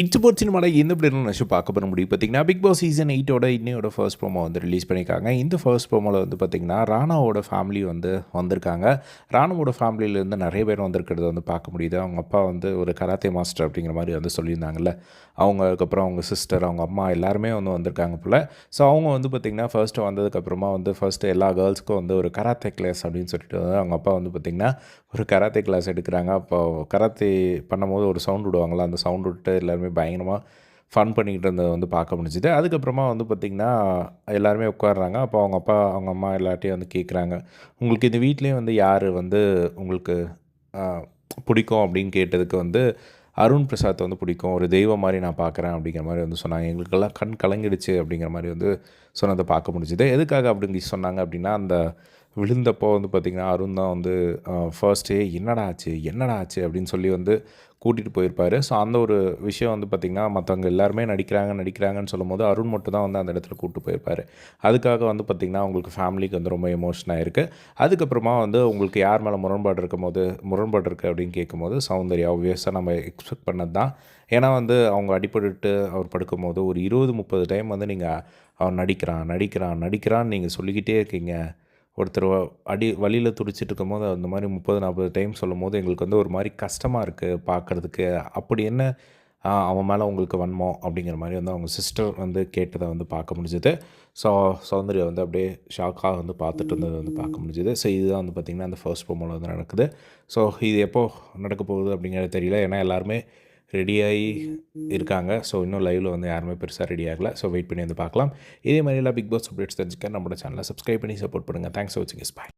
It's board சினிமாவில் எந்த player நினச்சி பார்க்க பண்ண முடியும் பார்த்தீங்கன்னா பிக் பாஸ் சீசன் எயிட்டோட இன்னையோட ஃபர்ஸ்ட் ப்ரோமோ வந்து ரிலீஸ் பண்ணியிருக்காங்க. இந்த ஃபர்ஸ்ட் ப்ரோமோவில் வந்து பார்த்திங்கன்னா ராணாவோட ஃபேமிலி வந்து வந்திருக்காங்க. ராணாவோட ஃபேமிலியிலேருந்து நிறைய பேர் வந்திருக்கிறத வந்து பார்க்க முடியுது. அவங்க அப்பா வந்து ஒரு கராத்தே மாஸ்டர் அப்படிங்கிற மாதிரி வந்து சொல்லியிருந்தாங்கல்ல. அவங்க அதுக்கப்புறம் அவங்க சிஸ்டர் அவங்க அம்மா எல்லாருமே வந்து வந்திருக்காங்க போல். ஸோ அவங்க வந்து பார்த்திங்கன்னா ஃபர்ஸ்ட்டு வந்ததுக்கப்புறமா வந்து ஃபர்ஸ்ட்டு எல்லா கேர்ள்ஸ்க்கும் வந்து ஒரு கராத்தே கிளாஸ் அப்படின்னு சொல்லிட்டு வந்து அவங்க அப்பா வந்து பார்த்திங்கன்னா ஒரு கராத்தே கிளாஸ் எடுக்கிறாங்க. அப்போ கராத்தே பண்ணும்போது ஒரு சவுண்ட் விடுவாங்களா அந்த சவுண்ட் விட்டு எல்லாருமே பயங்கரமாக ஃபன் பண்ணிக்கிட்டு இருந்ததை வந்து பார்க்க முடிஞ்சுது. அதுக்கப்புறமா வந்து பார்த்திங்கன்னா எல்லாருமே உட்காடுறாங்க அப்போ அவங்க அப்பா அவங்க அம்மா எல்லாட்டையும் வந்து கேட்குறாங்க. உங்களுக்கு இந்த வீட்லேயே வந்து யார் வந்து உங்களுக்கு பிடிக்கும்? அப்படின்னு கேட்டதுக்கு வந்து அருண் பிரசாத் வந்து பிடிக்கும். ஒரு தெய்வம் மாதிரி நான் பார்க்குறேன் அப்படிங்கிற மாதிரி வந்து சொன்னாங்க. எங்களுக்கெல்லாம் கண் கலங்கிடுச்சு அப்படிங்கிற மாதிரி வந்து சொன்னதை பார்க்க முடிஞ்சுது. எதுக்காக அப்படின்னு சொன்னாங்க அப்படின்னா அந்த விழுந்தப்போ வந்து பார்த்திங்கன்னா அருண் தான் வந்து ஃபர்ஸ்டே என்னடா ஆச்சு? என்னடா ஆச்சு? அப்படின்னு சொல்லி வந்து கூட்டிகிட்டு போயிருப்பார். ஸோ அந்த ஒரு விஷயம் வந்து பார்த்திங்கன்னா மற்றவங்க எல்லாருமே நடிக்கிறாங்க நடிக்கிறாங்கன்னு சொல்லும்போது அருண் மட்டும் தான் வந்து அந்த இடத்துல கூப்பிட்டு போயிருப்பார். அதுக்காக வந்து பார்த்திங்கன்னா உங்களுக்கு ஃபேமிலிக்கு வந்து ரொம்ப எமோஷனாக இருக்குது அதுக்கப்புறமா வந்து உங்களுக்கு யார் மேலே முரண்பாடு இருக்கும் போது முரண்பாடு இருக்குது அப்படின்னு கேட்கும்போது சௌந்தர்யா ஆப்வியஸாக நம்ம எக்ஸ்பெக்ட் பண்ணது தான் ஏன்னா வந்து அவங்க அடிபட்டு அவர் படுக்கும்போது ஒரு இருபது முப்பது டைம் வந்து நீங்கள் அவன் நடிக்கிறான் நடிக்கிறான் நடிக்கிறான்னு நீங்கள் சொல்லிக்கிட்டே இருக்கீங்க. ஒருத்தர் அடி வழியில் துடிச்சிட்டு இருக்கும்போது அந்த மாதிரி முப்பது நாற்பது டைம் சொல்லும் போது எங்களுக்கு வந்து ஒரு மாதிரி கஷ்டமாக இருக்குது பார்க்குறதுக்கு அப்படி என்ன அவன் மேலே உங்களுக்கு வன்மம் அப்படிங்கிற மாதிரி வந்து அவங்க சிஸ்டர் வந்து கேட்டதை வந்து பார்க்க முடிஞ்சது. ஸோ சௌந்தர்யா வந்து அப்படியே ஷாக்காக வந்து பார்த்துட்டு இருந்ததை வந்து பார்க்க முடிஞ்சது. ஸோ இதுதான் வந்து பார்த்திங்கன்னா அந்த ஃபர்ஸ்ட் ப்ரோமோவில் வந்து நடக்குது. ஸோ இது எப்போது நடக்க போகுது அப்படிங்கிறது தெரியல. ஏன்னா எல்லாருமே ரெடியாகி இருக்காங்க. ஸோ இன்னும் லைவில் வந்து யாருமே பெருசாக ரெடி ஆகல. ஸோ வெயிட் பண்ணி வந்து பார்க்கலாம். இதே மாதிரி எல்லாம் பிக் பாஸ் அப்டேட்ஸ் தெரிஞ்சுக்க நம்மளோட சேனலை சப்ஸ்கிரைப் பண்ணி சப்போர்ட் பண்ணுங்கள் தேங்க்ஸ் ஃபார் வாட்சிங் இஸ் பாய்